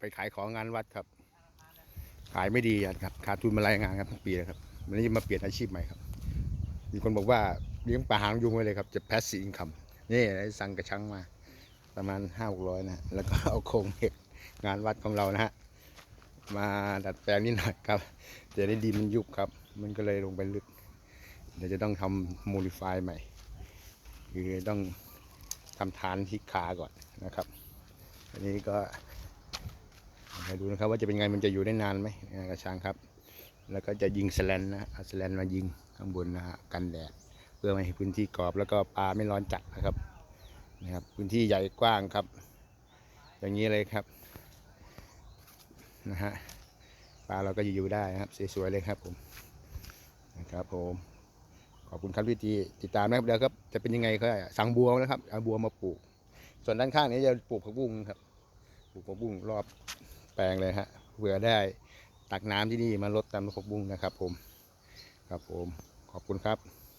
ไปขายของงานวัดครับ ขายไม่ดีครับขาดทุนมาหลายงานครับปีเลยครับวันนี้มาเปลี่ยนอาชีพใหม่ครับ มีคนบอกว่าเลี้ยงปลาหางยุงไว้เลยครับ จะแพสซีอินคัมนี่ได้สั่งกระชังมา ประมาณห้าหกร้อยนะแล้วก็เอาโครงเหล็กงานวัดของเรานะฮะมาดัดแปลงนิดหน่อยครับแต่ได้ดินมันยุบครับ มันก็เลยลงไปลึกเดี๋ยวจะต้องทำโมดิฟายใหม่ คือต้องทำฐานที่ขาก่อนนะครับ อันนี้ก็ มาดูนะครับว่าจะเป็นไงมันจะอยู่ได้นานไหมกระชังครับ แล้วก็จะยิงสแลนนะสแลนมายิงข้างบนนะฮะกันแดดเพื่อไม่ให้พื้นที่กรอบแล้วก็ปลาไม่ร้อนจัดนะครับนะครับ พื้นที่ใหญ่กว้างครับ อย่างนี้เลยครับนะฮะปลาเราก็อยู่ได้นะครับสวยๆเลยครับผมนะครับผมขอบคุณครับที่ติดตามนะครับเดี๋ยวครับจะเป็นยังไงก็สั่งบัวนะครับเอาบัวมาปลูก ส่วนด้านข้างนี้จะปลูกผักบุ้งครับปลูกผักบุ้งรอบ ลงเลยฮะเบื่อได้ตักน้ำที่นี่มาลดตามผักบุ้งนะครับผมครับผมขอบคุณครับ